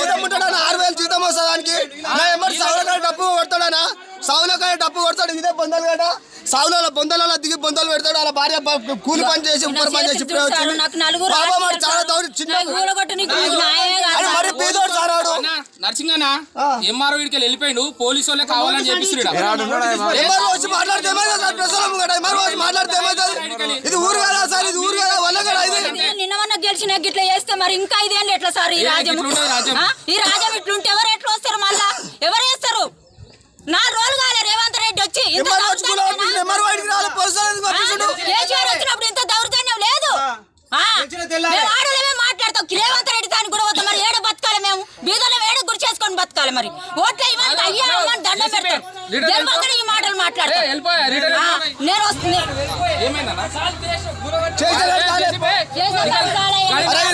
జీతం ఉంటాడన్నా ఆరు వేలు జీతం వస్తుంది దానికి. నా ఎమ్మటి సౌలకాయ డబ్బు కొడతాడనా సౌలకాయ డబ్బు కొడతాడు ఇదే బొందలు గట సౌలలో బొందలలో దిగి బొందలు పెడతాడు. అలా భార్య బ- కూలి పని చేసి ఉప్పరి పని చేసి బాబా మరి చాలా చిన్న కాదు. మరి. పీదోడు సార్ ఆడు అన్న నర్సింగన్న ఎంఆర్ఓ వీడికి వెళ్ళిపోయిండు. పోలీసు వాళ్ళే కావాలని చెప్పిస్తున్నాడు ఎంఆర్ఓ వచ్చి మాట్లాడితే ఏమైంది ఎంఆర్ఓ వచ్చి మాట్లాడితే ఇది ఊరు కదా. తెలిసిన గిట్ల చేస్తే మరి ఇంకా ఇదేంటి ఎట్లా సార్ ఈ రాజ్యం? ఈ రాజ్యం ఇట్లుంటే ఎవరు ఎట్లా వస్తారు మళ్ళా? ఎవరు వేస్తారు నా రోల్ కాలే రేవంత్ రెడ్డి వచ్చి ఇంత వచ్చినప్పుడు ఇంత దౌర్జన్యం లేదు? మాట్లాడతాం. రేవంత్ రెడ్డి దాన్ని కూడా పోతాం. మరి బతకాలి మేము? బీదలో ఏడ గురి చేసుకొని బతకాలి మరి? ఓట్ల అయ్యా అమ్మని పెడతాం. ఈ మాటలు మాట్లాడతాం నేను వస్తుంది. अरे